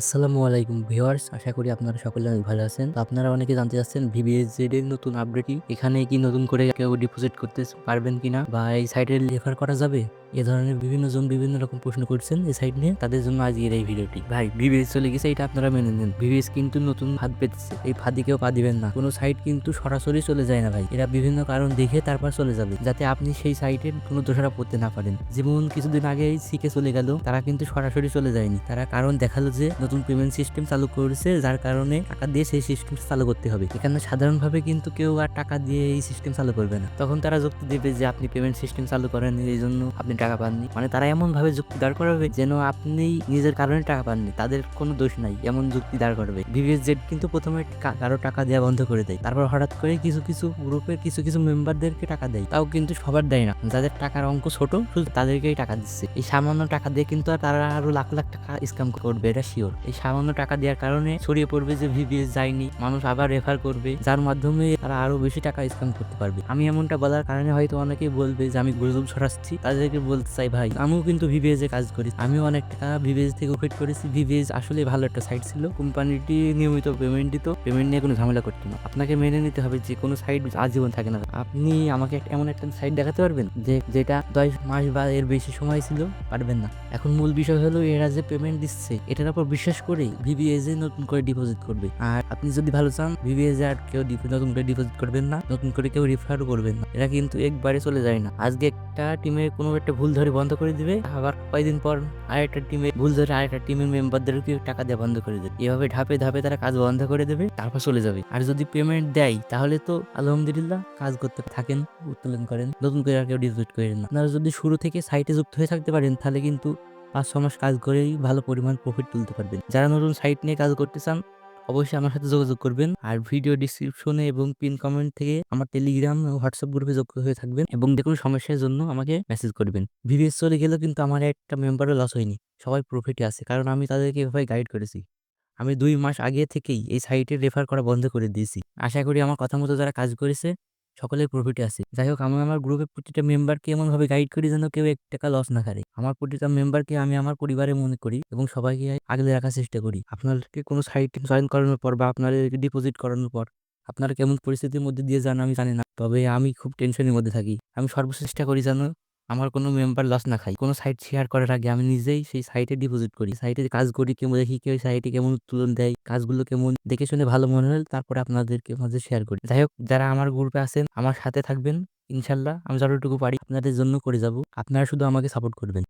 আসসালামু আলাইকুম ভিউয়ার্স, আশা করি আপনারা সকলে অনেক ভালো আছেন। তো আপনারা অনেকে জানতে চাচ্ছেন ভিবিএসজেড এর নতুন আপডেটই এখানে কি নতুন করে কেউ ডিপোজিট করতে পারবেন কিনা? বা এই সাইটে রেফার করা যাবে? এ ধরনের বিভিন্ন জন বিভিন্ন রকম প্রশ্ন করছেন এই সাইট নিয়ে। তাদের জন্য আজকের এই ভিডিওটি। ভাই ভিভিএস চলে গেছে, এটা আপনারা মেনে নেন। ভিভিএস কিন্তু নতুন ফাঁদ পেতেছে। এই ফাঁদি কেউ পা দিবেন না। কোনো সাইট কিন্তু সরাসরি চলে যায় না ভাই। এরা বিভিন্ন কারণ দেখে তারপর চলে যাবে। যাতে আপনি সেই সাইটের কোনো দোষারা পড়তে না পারেন। যেমন কিছুদিন আগে সিকে চলে গেল, তারা কিন্তু সরাসরি চলে যায়নি। তারা কারণ দেখাল যে নতুন পেমেন্ট সিস্টেম চালু করেছে, যার কারণে টাকা দিয়ে সেই সিস্টেম চালু করতে হবে। এখানে সাধারণভাবে কিন্তু কেউ আর টাকা দিয়ে এই সিস্টেম চালু করবে না। তখন তারা যুক্তি দেবে যে আপনি পেমেন্ট সিস্টেম চালু করেন, এই জন্য আপনি টাকা পাননি। মানে তারা এমন ভাবে যুক্তি দাঁড় করাবে যেন আপনি নিজের কারণে টাকা পাননি। তাদের কোনো দোষ নাই, এমন যুক্তি দাঁড় করবে। ভিভিএস জেড কিন্তু প্রথমে কারও টাকা দেওয়া বন্ধ করে দেয়। তারপর হঠাৎ করে কিছু কিছু গ্রুপের কিছু কিছু মেম্বারদেরকে টাকা দেয়। তাও কিন্তু সবার দেয় না। যাদের টাকার অঙ্ক ছোট, শুধু তাদেরকেই টাকা দিচ্ছে। এই সামান্য টাকা দিয়ে কিন্তু আর তারা আরও লাখ লাখ টাকা স্ক্যাম করবে, এটা শিওর এই সামান্য টাকা দেওয়ার কারণে ছড়িয়ে পড়বে যে ভিভিএস যায়নি, মানুষ আবার রেফার করবে, যার মাধ্যমে তারা আরও বেশি টাকা স্ক্যাম করতে পারবে। আমি এমনটা বলার কারণে হয়তো অনেকেই বলবে যে আমি গুজব ছড়াচ্ছি, তাদেরকে বলতে চাই ভাই, আমিও কিন্তু ভিভিএস এ কাজ করি, আমিও অনেক টাকা ভিভিএস থেকে প্রফিট করেছি ভিভিএস আসলে ভালো একটা সাইট ছিল, কোম্পানিটি নিয়মিত পেমেন্ট দিত পেমেন্ট নিয়ে কোনো ঝামেলা করতো না। আপনাকে মেনে নিতে হবে যে কোনো সাইট আজীবন থাকে না। আপনি আমাকে এমন একটা সাইট দেখাতে পারবেন, যে যেটা দশ মাস বা এর বেশি সময় ছিল, পারবেন না। এখন মূল বিষয় হলো এরা যে পেমেন্ট দিচ্ছে, এটার উপর বিশ্বাস করে ভিভিএস এ নতুন করে ডিপোজিট করবে। আর আপনি যদি ভালো চান ভিভিএস আর কেউ নতুন করে ডিপোজিট করবেন না, নতুন করে কেউ রিফারও করবেন না। এরা কিন্তু একবারে চলে যায় না। আজকে একটা টিমের কোনো একটা ভুল ধরে বন্ধ করে দিবে, আবার কয়েকদিন পর আরেকটা টিমে ভুল ধরে আরেকটা টিমের মেম্বারদেরকে টাকা দেওয়া বন্ধ করে দেবে। এভাবে ধাপে ধাপে তারা কাজ বন্ধ করে দেবে, তারপর চলে যাবে। আর যদি পেমেন্ট দেয়, তাহলে তো আলহামদুলিল্লাহ কাজ করতে থাকেন, উত্তোলন করেন, নতুন করে আর কেউ ডিপোজিট করেন না। যদি শুরু থেকে সাইটে যুক্ত হয়ে থাকতে পারেন, তাহলে কিন্তু পাঁচ, ছ মাস কাজ করেই ভালো পরিমাণ প্রফিট তুলতে পারবেন। যারা নতুন সাইট নিয়ে কাজ করতে চান, অবশ্যই আমার সাথে যোগাযোগ করবেন। আর ভিডিও ডিসক্রিপশনে এবং পিন কমেন্ট থেকে আমার টেলিগ্রাম ও হোয়াটসঅ্যাপ গ্রুপে যুক্ত হয়ে থাকবেন এবং যে কোনো সমস্যার জন্য আমাকে মেসেজ করবেন। ভিভিএস চলে গেলেও কিন্তু আমার একটা মেম্বারও লস হয়নি। সবাই প্রফিটে আছে, কারণ আমি তাদেরকে এভাবে গাইড করেছি। আমি দুই মাস আগে থেকেই এই সাইটে রেফার করা বন্ধ করে দিয়েছি। আশা করি আমার কথা মতো যারা কাজ করেছে সকলের প্রফিটে আছে। যাই হোক আমি আমার গ্রুপের প্রতিটা মেম্বারকে এমনভাবে গাইড করি যেন কেউ এক টাকা লস না করে আমার প্রতিটা মেম্বারকে আমি আমার পরিবারে মনে করি এবং সবাইকে আগলে রাখার চেষ্টা করি। আপনাদেরকে কোনো সাইট জয়েন করানোর পর বা আপনাদেরকে ডিপোজিট করানোর পর আপনারা কেমন পরিস্থিতির মধ্যে দিয়ে যান আমি জানি না। তবে আমি খুব টেনশনের মধ্যে থাকি। আমি সর্বচেষ্টা করি যেন আমার কোনো মেম্বার লস না খাই। কোনো সাইট শেয়ার করার আগে আমি নিজেই সেই সাইটে ডিপোজিট করি। সাইটে কাজ করি কেমন, দেখি কেউ সাইটে কেমন উত্তোলন দেয়, কাজগুলো কেমন, দেখে শুনে ভালো মনে হলে তারপরে আপনাদেরকে মাঝে শেয়ার করি। যাই হোক, যারা আমার গ্রুপে আছেন, আমার সাথে থাকবেন, ইনশাল্লাহ আমি যতটুকু পারি আপনাদের জন্য করে যাব। আপনারা শুধু আমাকে সাপোর্ট করবেন।